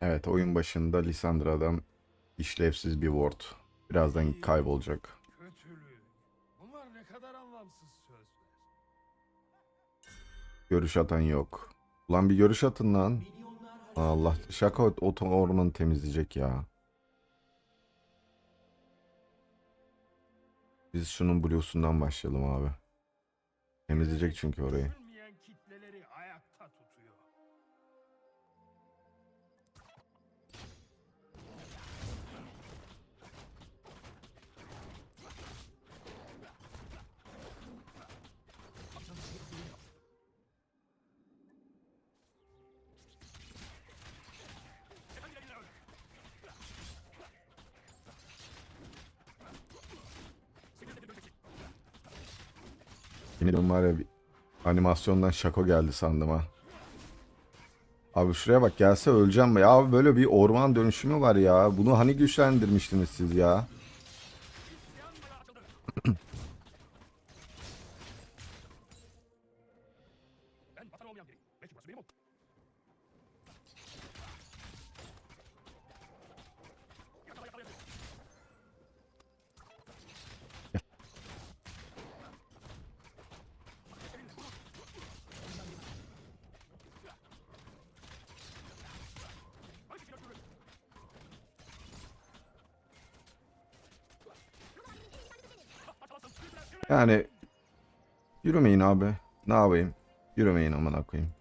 Evet oyun başında Lissandra'dan işlevsiz bir ward. Birazdan kaybolacak. Kötülüğü. Bunlar ne kadar anlamsız sözler. Görüş atan yok. Ulan bir görüş atın lan. Allah şaka o o ormanı temizleyecek ya. Biz şunun blue'sundan başlayalım abi. Temizleyecek çünkü orayı. Ediyorum var ya bir animasyondan şako geldi sandım ha. Abi şuraya bak gelse öleceğim ya. Abi böyle bir orman dönüşümü var ya. Bunu hani güçlendirmiştiniz siz ya. Yani yürümeyin abi. Ne yapayım? Yürümeyin amına koyayım.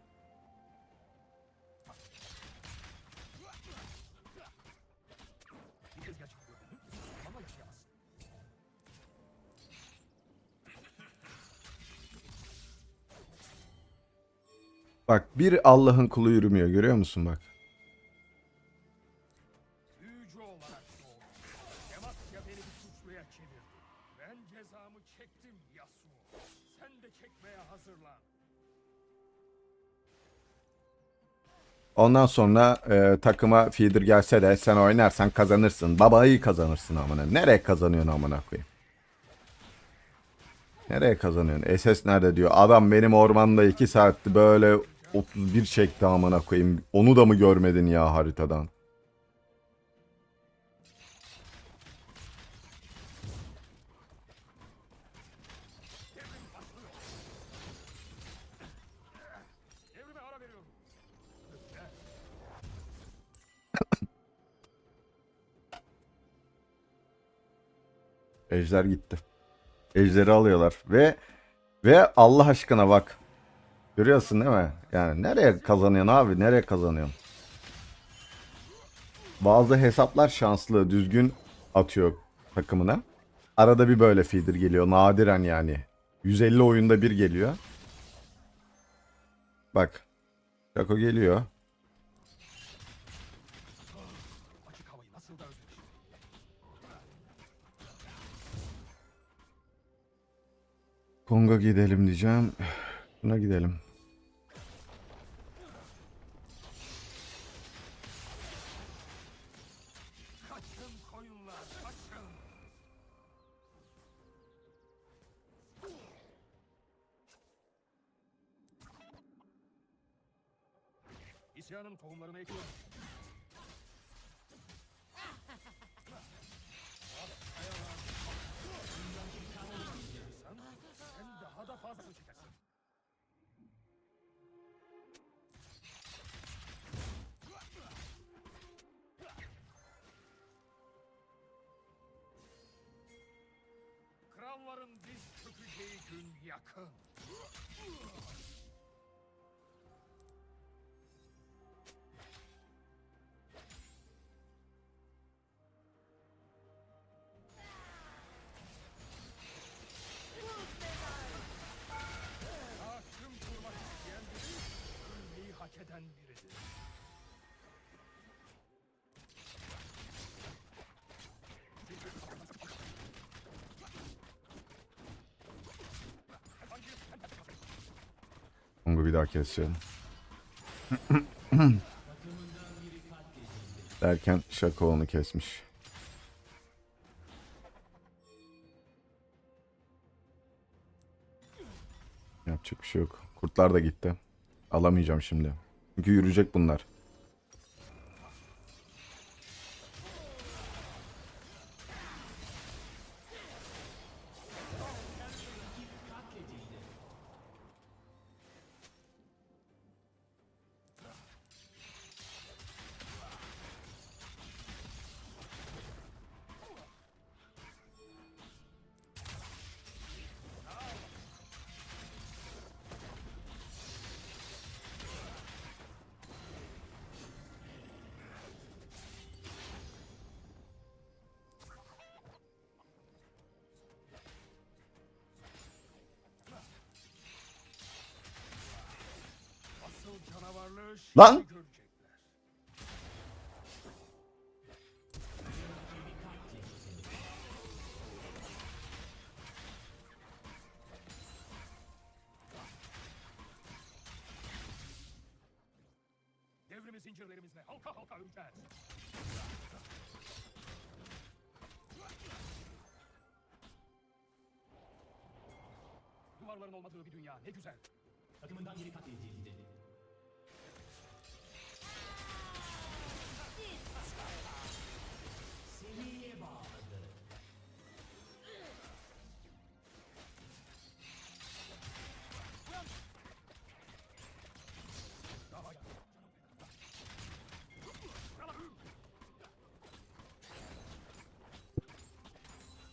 Bak bir Allah'ın kulu yürümüyor görüyor musun bak. Ondan sonra e, takıma feeder gelse de sen oynarsan kazanırsın. Babayı kazanırsın amına. Nereye kazanıyorsun amına koyayım? Nereye kazanıyorsun? SS nerede diyor. Adam benim ormanda 2 saatti böyle 31 çekti amına koyayım. Onu da mı görmedin ya haritadan? Ejder gitti. Ejderi alıyorlar ve ve Allah aşkına bak. Görüyorsun değil mi? Yani nereye kazanıyorsun abi? Nereye kazanıyorsun? Bazı hesaplar şanslı, düzgün atıyor takımına. Arada bir böyle feeder geliyor. Nadiren yani. 150 oyunda bir geliyor. Bak. Şako geliyor. Konga gidelim diyeceğim. Buna gidelim. Gün yakın. Kongo bir daha keseceğim. Derken Şako onu kesmiş. Yapacak bir şey yok. Kurtlar da gitti. Alamayacağım şimdi. Çünkü yürüyecek bunlar. Lan!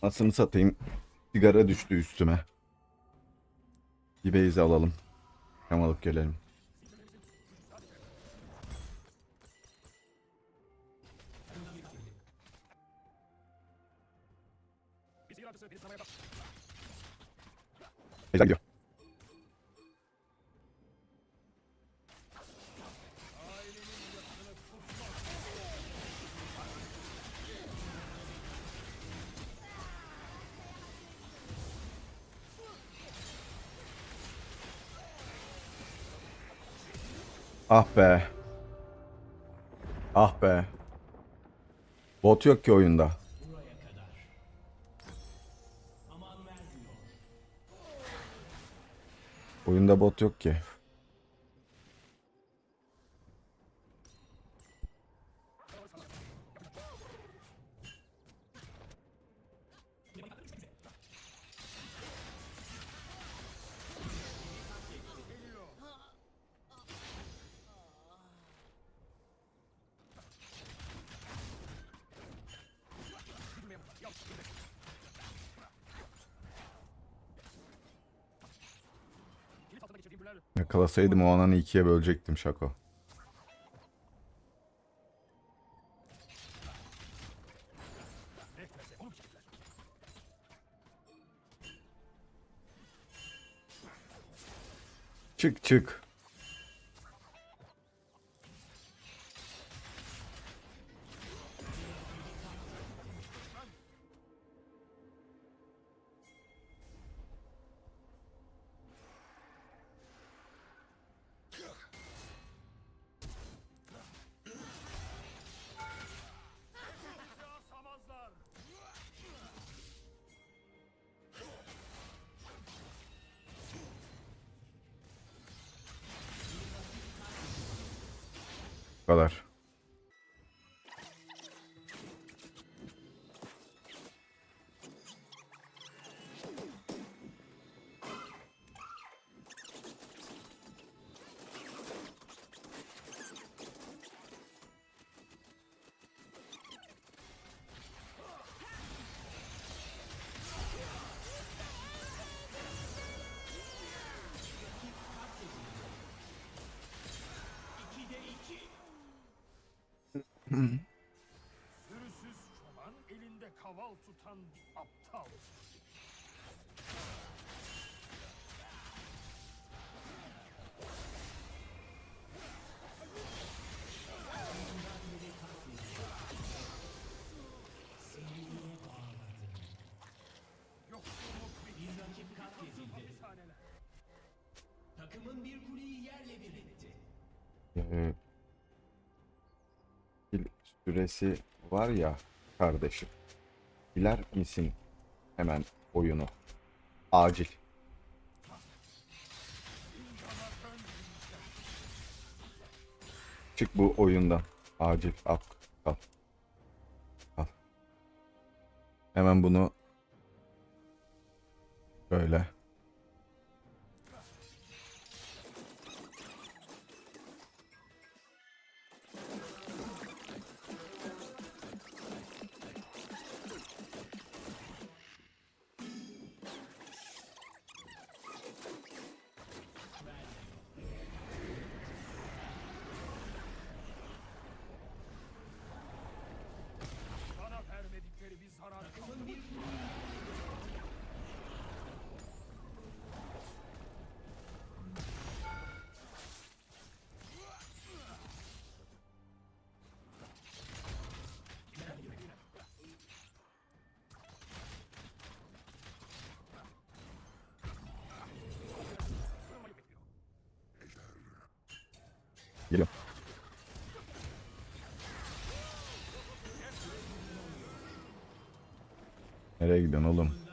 Nasını satayım. Sigara düştü üstüme. Bir beyzi alalım. Hem alıp gelelim. Beyler gidiyor. Ah be. Ah be. Bot yok ki oyunda. Oyunda bot yok ki. Yakalasaydım o ananı ikiye bölecektim şako. Çık çık. Sürüsüz çoban elinde kaval tutan bir aptal. Takımın bir kuleyi yerle bir etti. Süresi var ya kardeşim. Biler misin hemen oyunu? Acil. Çık bu oyundan. Acil. Al. Al. Al. Hemen bunu böyle. Geliyorum. Nereye gidiyorsun oğlum?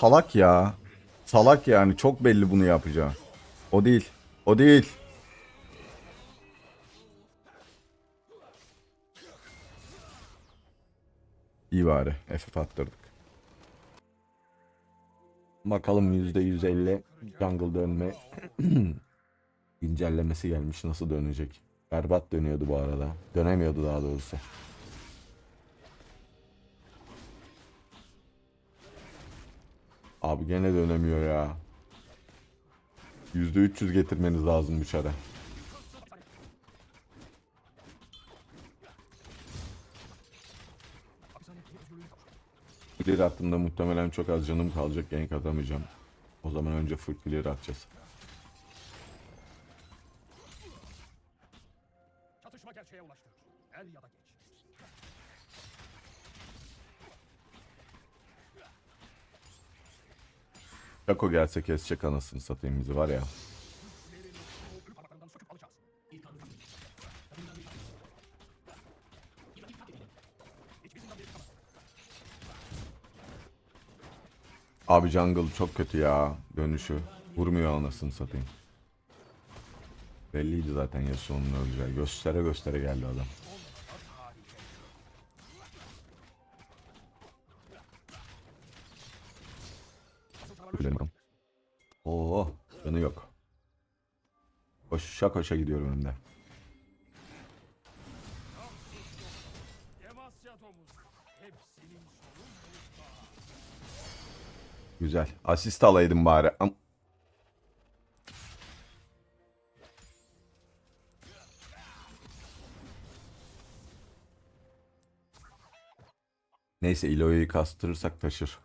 Salak ya. Salak yani çok belli bunu yapacağı. O değil. O değil. İyi bari. FF attırdık. Bakalım %150 jungle dönme güncellemesi gelmiş. Nasıl dönecek? Berbat dönüyordu bu arada. Dönemiyordu daha doğrusu. Abi gene dönemiyor ya. %300 getirmeniz lazım bu çare. Clear attığımda muhtemelen çok az canım kalacak. Gank atamayacağım. O zaman önce full clear atacağız. Çatışma gerçeğe ulaştı. Er ya da geç. Şako gelse kesecek anasını satayım bizi var ya. Abi jungle çok kötü ya. Dönüşü. Vurmuyor anasını satayım. Belliydi zaten Yasuo'nun öleceği. Göstere göstere geldi adam. Ölelim bakalım. Oo, canı yok. Koşa koşa gidiyorum mutlu. Güzel. Asist alaydım bari. Am- Neyse Ilo'yu kastırırsak taşır.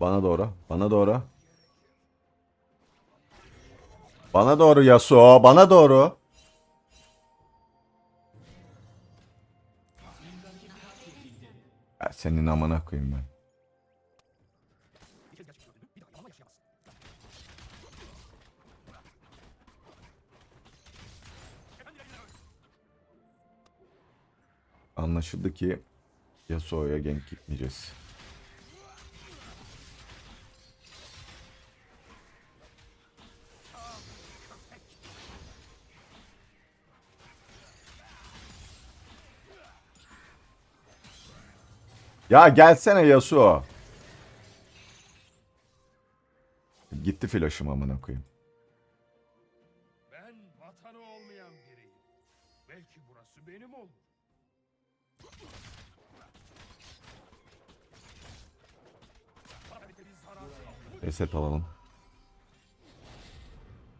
Bana doğru. Bana doğru. Bana doğru Yasuo. Bana doğru. Ya senin amına koyayım ben. Anlaşıldı ki Yasuo'ya gank gitmeyeceğiz. Ya gelsene Yasuo. Gitti flash'ım amına koyayım. Ben vatanı olmayan biriyim. Parası benim olur. Reset alalım.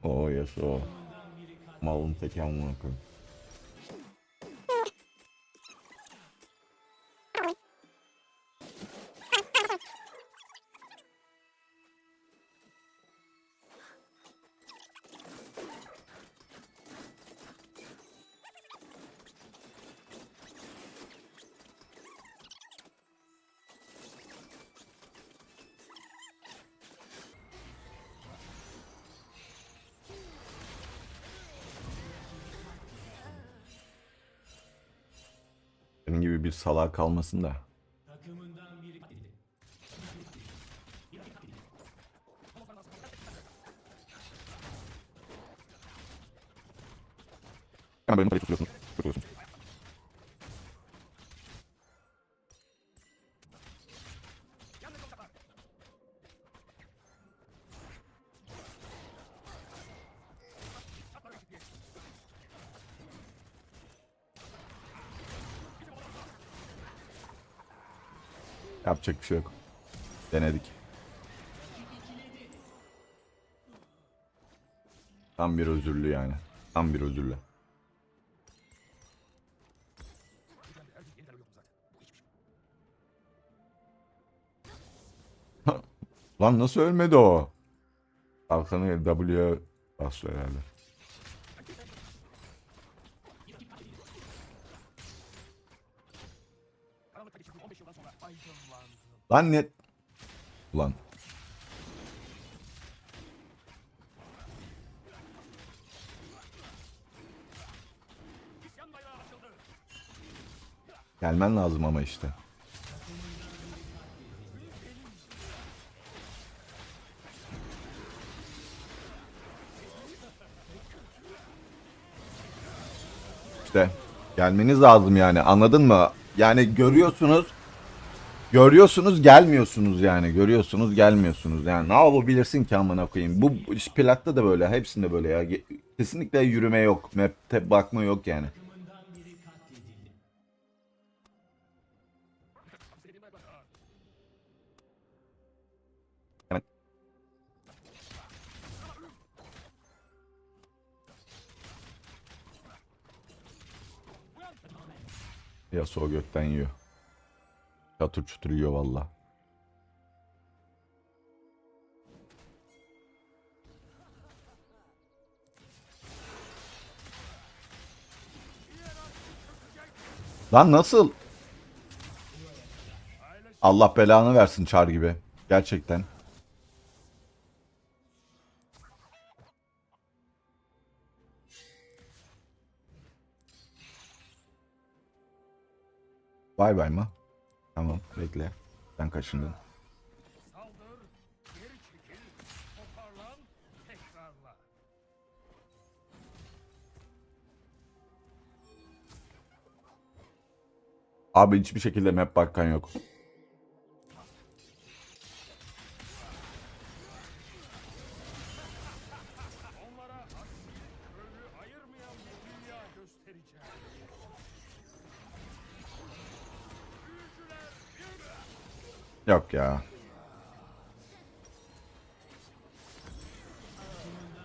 Oo yes o. Malın teki amına koyayım. Salak kalmasın da. Benim parayı tutuyorsun. Tutuyorsun. Yapacak bir şey yok. Denedik. Tam bir özürlü yani. Tam bir özürlü. Lan nasıl ölmedi o? Kalkanı W'ye bastı herhalde. Lan ne? Ulan. Gelmen lazım ama işte. İşte gelmeniz lazım yani anladın mı? Yani görüyorsunuz görüyorsunuz gelmiyorsunuz yani görüyorsunuz gelmiyorsunuz yani ne yapabilirsin ki amına koyayım bu platta da böyle hepsinde böyle ya kesinlikle yürüme yok map'te bakma yok yani. Yasuo gökten yiyor. Çatır çutur yiyor valla. Lan nasıl? Allah belanı versin çar gibi. Gerçekten. Bay bay mı? Tamam bekle. Sen kaçındın. Saldır, geri çekil, toparlan, tekrarla. Abi hiçbir şekilde map bakkan yok. Yok ya.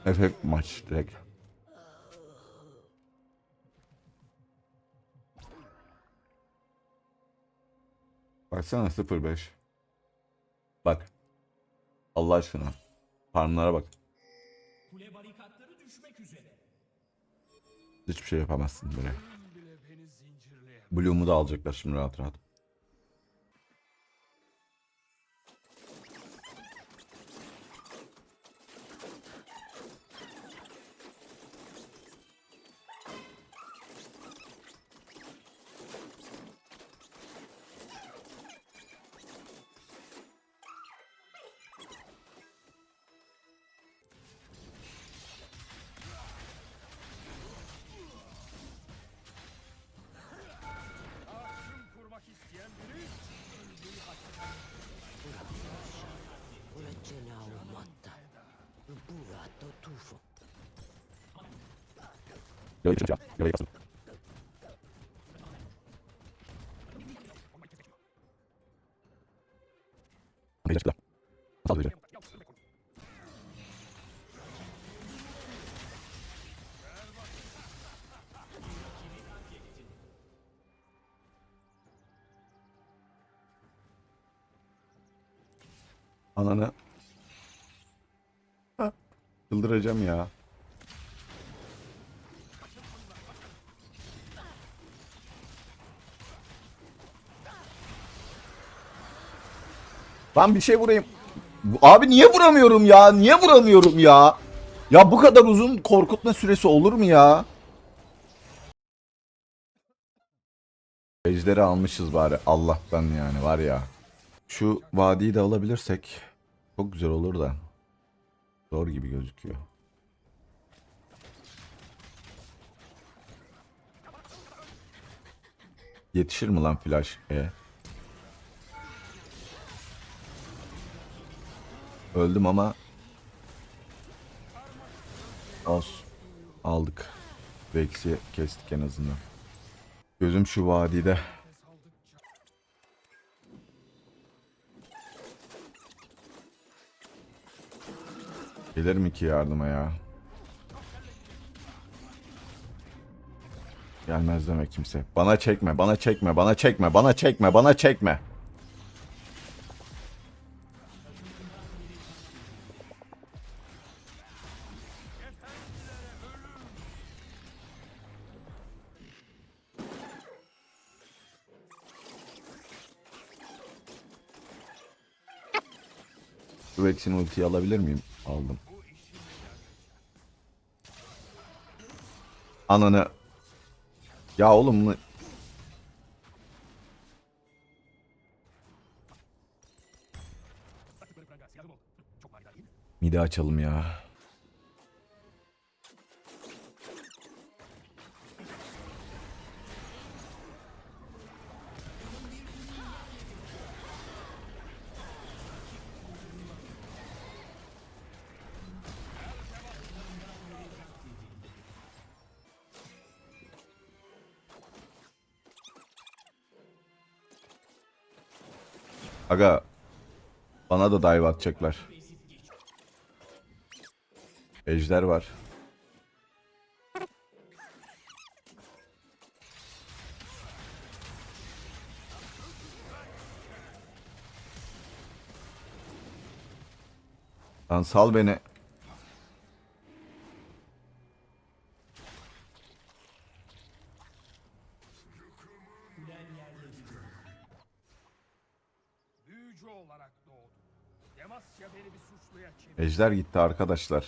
Efekt maç direkt. Baksana 05. Bak. Allah aşkına. Farmlara bak. Hiçbir şey yapamazsın böyle. Bloom'u da alacaklar şimdi rahat rahat. Görev dışına çıkar. Görev kastım. Anlayıcı çıktılar. Nasıl anlayıcı? Ananı. Ha. Çıldıracağım ya. Ben bir şey vurayım. Abi niye vuramıyorum ya? Niye vuramıyorum ya? Ya bu kadar uzun korkutma süresi olur mu ya? Ejderi almışız bari Allah'tan yani var ya. Şu vadiyi de alabilirsek çok güzel olur da. Zor gibi gözüküyor. Yetişir mi lan flash? E. Öldüm ama Olsun. Aldık. Vex'i kestik en azından. Gözüm şu vadide. Gelir mi ki yardıma ya? Gelmez deme kimse. Bana çekme, bana çekme, bana çekme, bana çekme, bana çekme. Şu Vex'in ultiyi alabilir miyim? Aldım. Ananı. Ya oğlum bunu- Mide açalım ya. Aga bana da dive atacaklar. Ejder var. Lan sal beni. Ejder gitti arkadaşlar.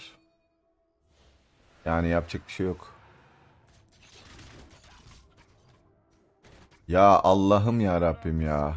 Yani yapacak bir şey yok. Ya Allah'ım ya Rabbim ya.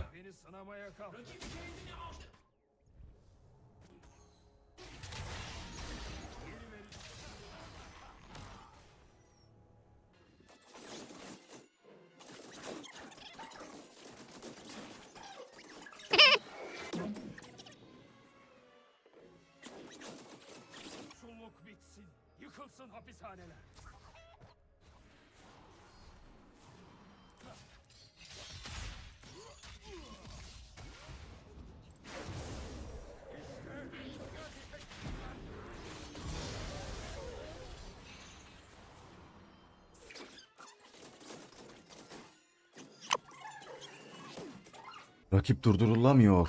Rakip durdurulamıyor.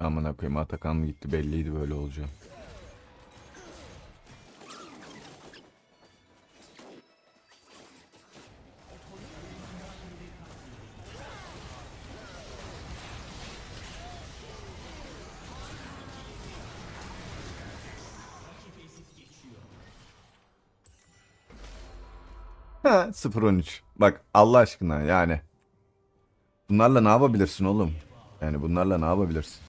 Amına koyayım Atakan gitti belliydi böyle olacağı. 0-13. Bak Allah aşkına yani. Bunlarla ne yapabilirsin oğlum? Yani bunlarla ne yapabilirsin?